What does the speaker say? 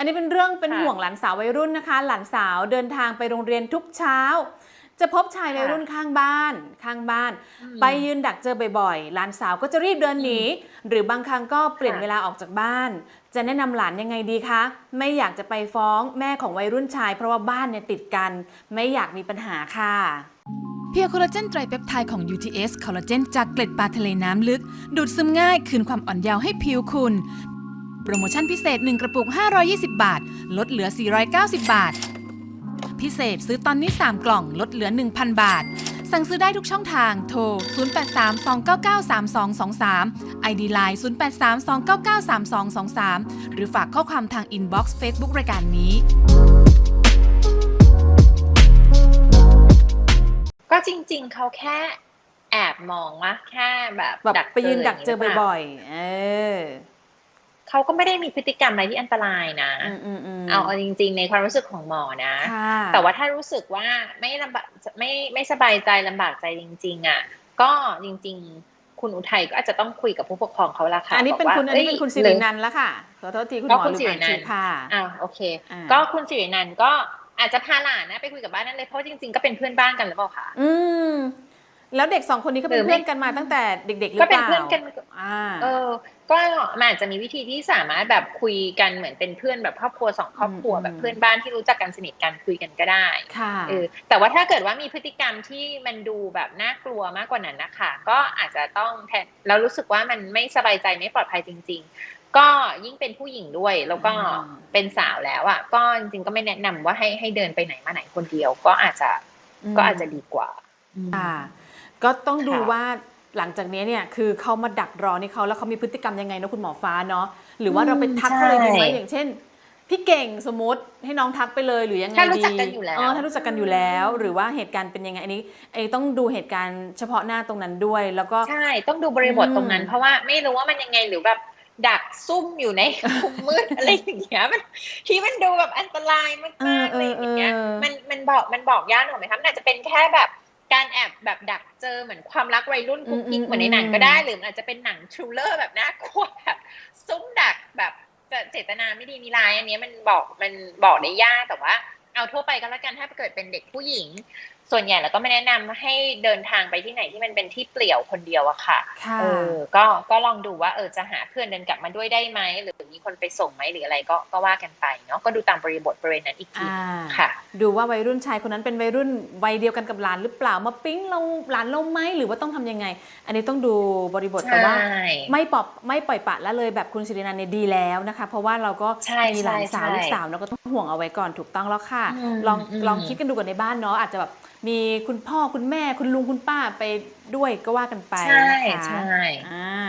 อันนี้เป็นเรื่องเป็นค่ะห่วงหลานสาววัยรุ่นนะคะ หลานสาวเดินทางไปโรงเรียนทุกเช้า จะพบชายวัยรุ่นข้างบ้าน ข้างบ้านอืมไปยืนดักเจอบ่อยๆ หลานสาวก็จะรีบเดินหนี หรือบางครั้งก็เปลี่ยนค่ะเวลาออกจากบ้าน จะแนะนำหลานยังไงดีคะ ไม่อยากจะไปฟ้องแม่ของวัยรุ่นชาย เพราะว่าบ้านเนี่ยติดกัน ไม่อยากมีปัญหาค่ะเพียวคอลลาเจนไตรเปปไทด์ของ UTS คอลลาเจนจากเกล็ดปลาทะเลน้ำลึก ดูดซึมง่ายคืนความอ่อนเยาว์ให้ผิวคุณโป รโมชั่นพิเศษ 1 กระปุก 520 บาท ลดเหลือ 490 บาท พิเศษซื้อตอนนี้ 3 กล่อง ลดเหลือ 1,000 บาท สั่งซื้อได้ทุกช่องทาง โทร 0832993223 ID Line 0832993223 หรือฝากข้อความทางอินบ็อกซ์เฟซบุ๊กรายการนี้ก็จริง ๆ เขาแค่แอบมองว่าแค่แบบแบบไปยืนดักเจอๆบ่อยๆ เออ เขาก็ไม่ได้มีพฤติกรรมอะไรที่อันตรายนะอืมอืมอืมเอาเอาจริง ๆ ในความรู้สึกของหมอนะค่ะแต่ว่าถ้ารู้สึกว่าไม่ลำบากไม่ไม่สบายใจลำบากใจจริง ๆ อะ ก็จริง ๆ คุณอุทัยก็อาจจะต้องคุยกับผู้ปกครองเขาละค่ะอันนี้เป็นบกว่าคุณอันนี้เป็นอ้ยคุณสิรินันท์แล้วค่ะขอโทษทีคุณหก็มอคุณลืมสิริอ่านนันท์ชื่อค่ะอ่าโอเคอ่าก็คุณสิรินันท์ก็อาจจะพาหลานนะไปคุยกับบ้านนั่นเลยเพราะจริง ๆ ก็เป็นเพื่อนบ้านกันหรือเปล่าคะอืม แล้วเด็กสองคนนี้ก็เป็หรืนอไม่เพื่อนกันมาตั้งแต่เด็กๆหรือก็เปเป็นล่าเพื่อนกันอ่าเออ ก็มันอาจจะมีวิธีที่สามารถแบบคุยกันเหมือนเป็นเพื่อนแบบครอบครัวสองครอบครัวอืมแบบเพื่อนบ้านที่รู้จักกันสนิทกันคุยกันก็ได้ค่ะเออแต่ว่าถ้าเกิดว่ามีพฤติกรรมที่มันดูแบบน่ากลัวมากกว่านั้นนะคะ ก็อาจจะต้องแทนแล้วรู้สึกว่ามันไม่สบายใจไม่ปลอดภัยจริง ๆ ก็ยิ่งเป็นผู้หญิงด้วยแล้วก็อ่าเป็นสาวแล้วอะก็จริงๆก็ไม่แนะนำว่าให้ให้เดินไปไหนมาไหนคนเดียว ก็อาจจะก็อาจจะดีกว่าอืมค่ะ ก็ต้องดูค่ะว่าหลังจากนี้เนี่ยคือเขามาดักรอนี่เขาแล้วเขามีพฤติกรรมยังไงนะคุณหมอฟ้าเนาะหรือว่าเราไปทักเขาเลยดีไหมอย่างเช่น พี่เก่งสมมติให้น้องทักไปเลยหรือยังไงดีถ้ารู้จักกันอยู่แล้วเออถ้ารู้จักกันอยู่แล้ว หรือว่าเหตุการณ์เป็นยังไงอันนี้ไอ้ต้องดูเหตุการณ์เฉพาะหน้าตรงนั้นด้วย แล้วก็ใช่ต้องดูบริบทอืมตรงนั้น เพราะว่าไม่รู้ว่ามันยังไงหรือแบบดักซุ่มอยู่ในมุมมืดอะไรอย่างเงี้ยมันที่มันดูแบบอันตรายมากๆอะไรอย่างเงี้ยมันมันบอกมันบอกยากหนูไหมคะมันอาจจะเป็นแค่แบบ การแอบแบบดักเจอเหมือนความรักวัยรุ่นกุ๊กกิ๊กเหมือนในหนังก็ได้ หรือมันอาจจะเป็นหนังทริลเลอร์แบบน่ากลัวแบบซุ่มดักแบบเจตนาไม่ดีมีร้าย อันเนี้ยมันบอกมันบอกได้ยากแต่ว่า เอาทั่วไปก็แล้วกันถ้าเกิดเป็นเด็กผู้หญิง ส่วนใหญ่เราก็ไม่แนะนำให้เดินทางไปที่ไหนที่มันเป็นที่เปลี่ยวคนเดียวอะค่ะค่ะเออก็ก็ลองดูว่าเออจะหาเพื่อนเดินกลับมาด้วยได้ไหมหรือมีคนไปส่งไหมหรืออะไรก็ก็ว่ากันไปเนาะก็ดูตามบริบทบริเวณนั้นอีกทีอ่าค่ะ ดูว่าวัยรุ่นชายคนนั้นเป็นวัยรุ่นวัยเดียวกันกับหลานหรือเปล่ามาปิ๊งเราหลานเราไหมหรือว่าต้องทำยังไง อันนี้ต้องดูบริบทแต่ว่าใช่ไม่ปล่อยไม่ปล่อยปละละเลยแบบคุณสิรินันท์เนี่ยดีแล้วนะคะ เพราะว่าเราก็ใช่มีหลานสาวใช่ลูกสาวเราก็ต้องห่วงเอาไว้ก่อนถูกต้องแล้วค่ะอืมลองอืมลองคิดกันดูก่อนในบ้านเนาะอาจจะแบบมีคุณพ่อคุณแม่คุณลุงคุณป้าไปด้วยก็ว่ากันไปใช่นะคะใช่อ่า